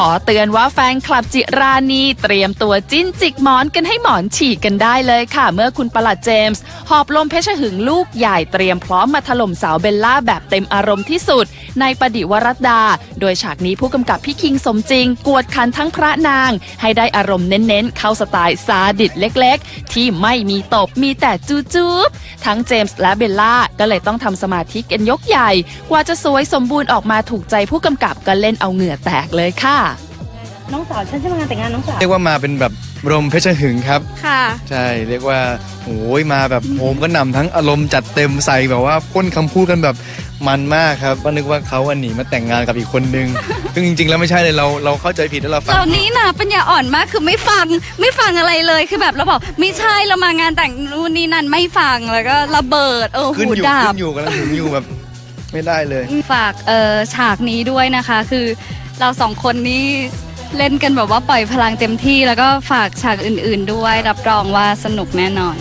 ขอเตือนว่าแฟนคลับจิรานีเตรียมตัวจิ้นจิกหมอนกันให้หมอนฉีกกันได้เลยค่ะ เมื่อคุณประหลัดเจมส์หอบลมเพชรหึงลูกใหญ่เตรียมพร้อมมาถล่มสาวเบลล่าแบบเต็มอารมณ์ที่สุด ในประดิวรัตดา โดยฉากนี้ผู้กำกับพี่คิงสมจริง กวดขันทั้งพระนาง ให้ได้อารมณ์เน้นๆ เข้าสไตล์ซาดิสเล็กๆ ที่ไม่มีตบมีแต่จูจูบทั้งเจมส์และเบลล่าก็เลยต้องทำสมาธิกันยกใหญ่ กว่าจะสวยสมบูรณ์ออกมาถูกใจผู้กำกับก็เล่นเอาเหงื่อแตกเลยค่ะ น้องสาวฉันใช่ไหมงานแต่งงานน้องสาวเรียกว่ามาเป็นแบบรมเพชรหึงครับ ค่ะ ใช่เรียกว่าโอ้ยมาแบบโหมก็นำทั้งอารมณ์จัดเต็มใส่แบบว่าพ่นคำพูดกันแบบมันมากครับก็นึกว่าเขาอันหนีมาแต่งงานกับอีกคนนึงซึ่งจริง ๆ แล้วไม่ใช่เลยเราเราเข้าใจผิดแล้วเราฟังตอนนี้นะปัญญาอ่อนมากคือไม่ฟังไม่ฟังอะไรเลยคือแบบเราบอกไม่ใช่เรามางานแต่งนู่นนี่นั่นไม่ฟังแล้วก็ระเบิดเออขึ้นหูอยู่ดับขึ้นอยู่กำลังถึงอยู่แบบไม่ได้เลย ฝากเอ่อฉากนี้ด้วยนะคะ คือเราสองคนนี้ เล่นกันแบบว่าปล่อยพลังเต็มที่ แล้วก็ฝากฉากอื่น ๆ ด้วย รับรองว่าสนุกแน่นอน